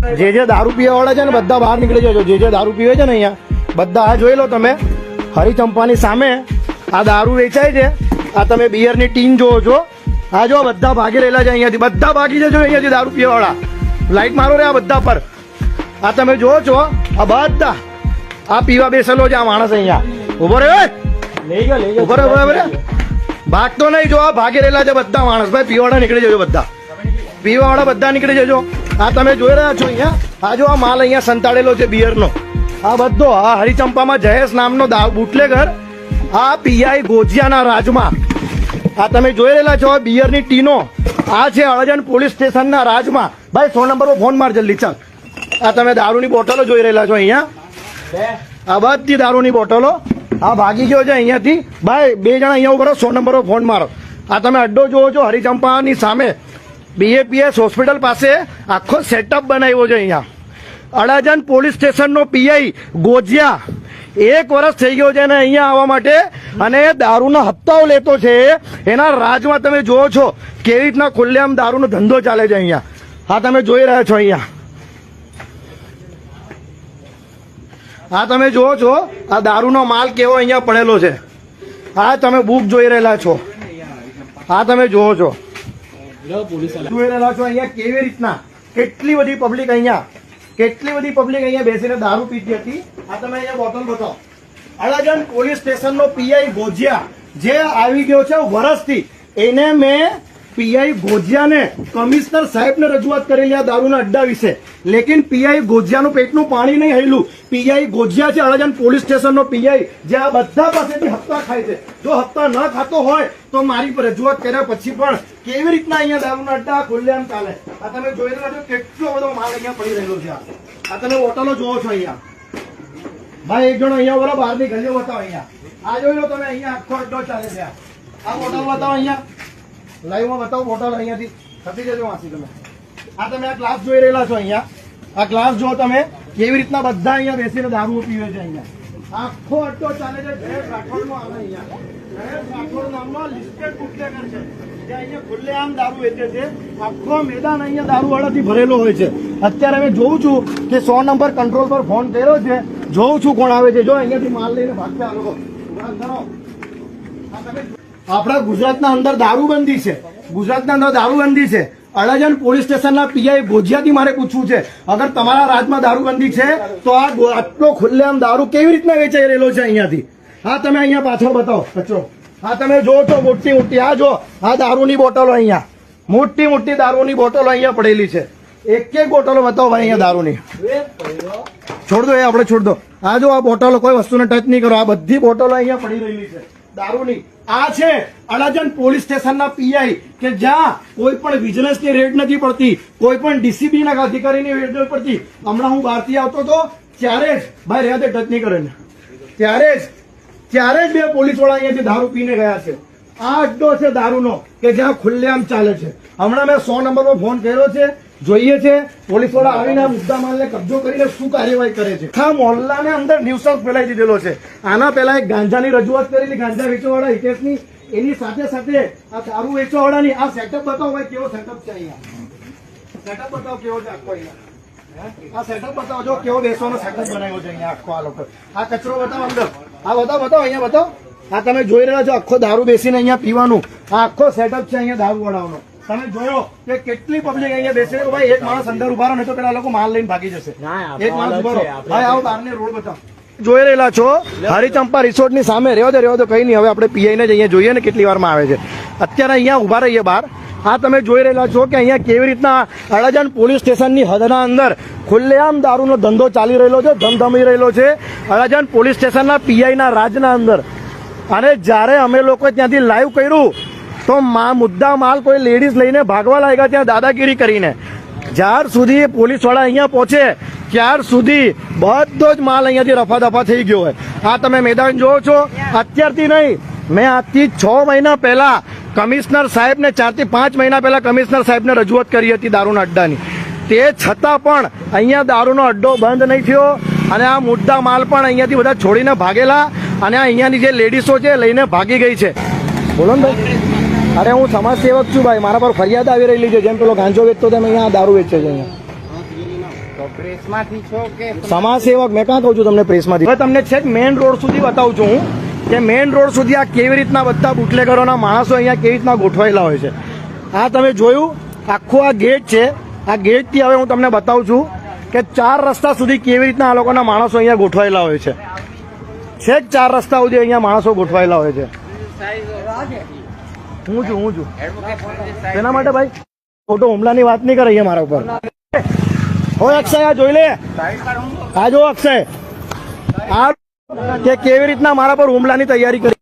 જે જે દારૂ પીવા વાળા છે ને બધા બહાર નીકળી જજો. જે જે દારૂ પીવે છે ને અહીંયા બધા આ જોઈ લો તમે. હરિચંપાની સામે આ દારૂ વેચાય છે. આ તમે બિયરની ટીન જોવો છો. આ જો બધા ભાગી રહેલા છે અહીંયાથી. બધા ભાગી જજો અહીંયાથી દારૂ પીવા વાળા લાઈટ મારો રે આ બધા પર. આ તમે જોવો છો આ બધા આ પીવા બેસેલો છે આ માણસ અહીંયા. ઊભો લઈ ઊભો રે ઊભો રે ભાગતો નહીં જો આ ભાગી રહેલા છે બધા માણસ. ભાઈ પીવાડા નીકળી જજો બધા. પીવાવાળા બધા નીકળી જજો. આ તમે જોઈ રહ્યા છો અહીંયા? આ જો આ માલ અહીંયા સંતાડેલો છે બિયરનો. આ બધો, આ હરિચંપામાં જયેશ નામનો બુટલેગર, આ પીઆઈ ગોજિયાના રાજમાં. આ તમે જોઈ રહેલા છો, આ બિયરની ટીનો. આ છે અળજણ પોલીસ સ્ટેશનના રાજમાં. ભાઈ, સો નંબર ફોન માર જલ્દી, ચાલ. આ તમે દારૂની બોટલો જોઈ રહેલા છો અહીંયા? આ બધી દારૂની બોટલો. આ ભાગી ગયો છે અહીંયાથી. ભાઈ, બે જણા અહીંયા ઊભા સો નંબર ફોન મારો. આ તમે અડ્ડો જોવો છો હરિચંપાની સામે. બીએપીએસ હોસ્પિટલ પાસે આખો સેટઅપ બનાવ્યો છે અહીંયા. અડાજણ પોલીસ સ્ટેશનનો પીઆઈ ગોજિયા. એક વર્ષ થઈ ગયો છે અને અહીંયા આવવા માટે અને દારૂના હપ્તાઓ લેતો છે. એના રાજમાં તમે જુઓ છો કેવી રીતના ખુલ્લેઆમ દારૂનો ધંધો ચાલે છે અહીંયા. હા, તમે જોઈ રહ્યા છો અહીંયા. હા, તમે જુઓ છો, આ દારૂનો માલ કેવો અહીંયા પડેલો છે. આ તમે બુક જોઈ રહેલા છો. આ તમે જુઓ છો. કેવી રીતના? કેટલી બધી પબ્લિક અહીંયા? કેટલી બધી પબ્લિક અહીંયા બેસીને દારૂ પીતી હતી? આ તમે અહીંયા બોટલ બતાવો. અડાજણ પોલીસ સ્ટેશનનો પીઆઈ ગોજિયા જે આવી ગયો છે વરસથી એને મેં પીઆઈ ગોજિયાને કમિશનર સાહેબને રજૂઆત કરેલી આ દારૂના અડ્ડા વિશે. લેકિન પીઆઈ ગોજિયાનું પેટનું પાણી નહીં હેલું. પીઆઈ ગોજિયા છે અડાજણ પોલીસ સ્ટેશનનો પીઆઈ, જે આ બધા પાસેથી હપ્તા ખાય છે. જો હપ્તા ન ખાતો હોય, તો મારી રજૂઆત કર્યા પછી પણ કેવી રીતના અહીંયા દારૂના અડ્ડા ખુલ્લેઆમ ચાલે? આ તમે જોઈ રહ્યા છો કેટલો બધો માલ અહીંયા પડી રહેલો છે. આ. તમે હોટલો જોવો છો અહીંયા. ભાઈ, એક જણો અહીંયા બોલો બહારની ગલીઓ બતાવો અહીંયા. આ જોઈ લો તમે, અહીંયા આખો અડ્ડો ચાલે છે આ હોટલ બતાવો અહીંયા. લાઈવમાં બતાવો બોટલ અહીંયાથી. ખસી જજો વાંચી તમે. આ તમે આ ગ્લાસ જોઈ રહેલા છો અહીંયા. આ ગ્લાસ જો તમે કેવી રીતના બધા અહીંયા બેસીને દારૂ પીવે છે અહીંયા. આખો અડ્ડો ચાલે છે જયેશ રાઠોડનો આવે અહીંયા. ભેર રાઠોડ નામનો લિસ્ટેડ બુટલેગર છે. અહીંયા ખુલ્લેઆમ દારૂ વેચે છે. આખો મેદાન અહીંયા દારૂવાળાથી ભરેલો હોય છે. અત્યારે અમે જોઉં છું કે સો નંબર કંટ્રોલ પર ફોન કર્યો છે. જોઉં છું કોણ આવે છે. જો અહીંયાથી માલ લઈને ભાગતા આપણા ગુજરાતના અંદર દારૂબંધી છે. ગુજરાતના અંદર દારૂબંધી છે. અડાજણ પોલીસ સ્ટેશનના પીઆઈ ભોજિયાથી મારે પૂછવું છે. અગર તમારા રાજમાં દારૂબંધી છે, તો આ આટલો ખુલ્લેઆમ દારૂ કેવી રીતના વેચાઈ રહેલો છે અહીંયાથી? હા, તમે અહીંયા પાછળ બતાવો. કચરો હા, તમે જો છો મોટી મોટી આ જો, આ દારૂની બોટલો અહીંયા. મોટી મોટી દારૂની બોટલો અહીંયા પડેલી છે. એક એક બોટલો બતાવો ભાઈ અહીંયા દારૂની. છોડ દો, એ આપણે છોડ દો. આ જો આ બોટલો કોઈ વસ્તુને ટચ નહીં કરો. આ બધી બોટલો અહીંયા પડી રહેલી છે. દારૂની. આ છે અડાજણ પોલીસ સ્ટેશનના પીઆઈ કે જ્યાં કોઈ પણ વિજિલન્સની રેડ નથી પડતી, કોઈ પણ ડીસીબી ના અધિકારીની રેડ નથી પડતી. હમણાં હું બહારથી આવતો હતો, ત્યારે જ ભાઈ રહ્યા ટચ નહીં કરે ત્યારે જ ત્યારે જ બે પોલીસવાળા અહીંયાથી દારૂ પીને ગયા છે. આ અડ્ડો છે દારૂનો, કે જ્યાં ખુલ્લેઆમ ચાલે છે. હમણાં મેં સો નંબર પર ફોન કર્યો છે જોઈએ છે પોલીસવાળા આવીને મુદ્દા માલને કબજો કરીને શું કાર્યવાહી કરે છે. આ મોહલ્લાને અંદર ન્યુસન્સ ફેલાઈ દીધેલો છે. આના પહેલા એક ગાંજાની રજૂઆત કરેલી, ગાંજા વેચવાવાળા હિતેશની. એની સાથે સાથે આ દારૂ વેચવાવાળાની આ સેટઅપ બતાવો ભાઈ, કેવો સેટઅપ છે અહીંયા? સેટઅપ બતાવો કેવો છે આખો અહીંયા? આ સેટઅપ બતાવો જો કેવો બેસવાનો સેટઅપ બનાવ્યો છે અહીંયા આખો આ લોકો. આ કચરો બતાવો અંદર. આ બતાવો બતાવો, અહીંયા બતાવો. આ તમે જોઈ રહ્યા છો આખો દારૂ બેસીને અહીંયા પીવાનું. આ આખો સેટઅપ છે અહીંયા દારૂ વાળાનો તમે જોયો કે કેટલી પબ્લિક અહીંયા બેસે ભાઈ એક માણસ અંદર ઊભા રહો નહીં તો પેલા લોકો માલ લઈને ભાગી જશે. એક માણસ ઊભા રહો. ભાઈ આવો બહારને રોડ બતાવો. જોઈ રહેલા છો? હરિચંપા રિસોર્ટની સામે રહ્યો રહ્યો તો કઈ નહીં. હવે આપણે પીઆઈ ને જ અહીંયા જોઈએ ને કેટલી વારમાં આવે છે. અત્યારે અહીંયા ઊભા રહીએ બહાર. આ તમે જોઈ રહેલા છો કે અહીંયા કેવી રીતના અડાજણ પોલીસ સ્ટેશનની હદના અંદર ખુલ્લેઆમ દારૂનો ધંધો ચાલી રહેલો છે ધમધમી રહેલો છે. અડાજણ પોલીસ સ્ટેશનના પીઆઈના રાજના અંદર. અને જ્યારે અમે લોકો ત્યાંથી લાઈવ કર્યું તો મા મુદ્દા માલ કોઈ લેડીઝ લઈને ભાગવા લાગ્યા ત્યાં દાદાગીરી કરીને. જ્યાર સુધી પોલીસવાળા અહીંયા પહોંચે, ત્યાર સુધી બધો જ માલ અહીંયાથી રફા દફા થઈ ગયો હોય. આ તમે મેદાન જોવો છો, અત્યારથી નહીં, મેં આજથી છ મહિના પહેલા કમિશનર સાહેબને, ચારથી પાંચ મહિના પહેલા કમિશનર સાહેબને રજૂઆત કરી હતી દારૂના અડ્ડાની. તે છતાં પણ અહીંયા દારૂનો અડ્ડો બંધ નહીં થયો અને આ મુદ્દા માલ પણ અહીંયાથી બધા છોડીને ભાગેલા અને અહીંયાની જે લેડીસો છે લઈને ભાગી ગઈ છે. બોલો ને ભાઈ. અરે હું સમાજ સેવક છું ભાઈ મારા પર ફરિયાદ આવી રહેલી છે. જેમ પેલો ગાંજો વેચતો તેમ અહીંયા દારૂ વેચે છે અહીંયા. સમાજ સેવક મેં કાં કહું છું તમને પ્રેસમાંથી? હવે તમને છેક મેઇન રોડ સુધી બતાવું છું હું કે મેઇન રોડ સુધી આ કેવી રીતના બધા બુટલેગરોના માણસો અહીંયા કેવી રીતના ગોઠવાયેલા હોય છે. આ તમે જોયું આખું આ ગેટ છે. આ ગેટથી હવે હું તમને બતાવું છું કે ચાર રસ્તા સુધી કેવી રીતના આ લોકોના માણસો અહીંયા ગોઠવાયેલા હોય છે. છેક ચાર રસ્તા સુધી અહીંયા માણસો ગોઠવાયેલા હોય છે. હું છું હું છું. તેના માટે ભાઈ, ખોટો હુમલાની વાત નહીં કરે મારા ઉપર. ઓય અક્ષય, આ જોઈ લે. આ જો અક્ષય. આ કેવી રીતના મારા પર હુમલાની તૈયારી કરી?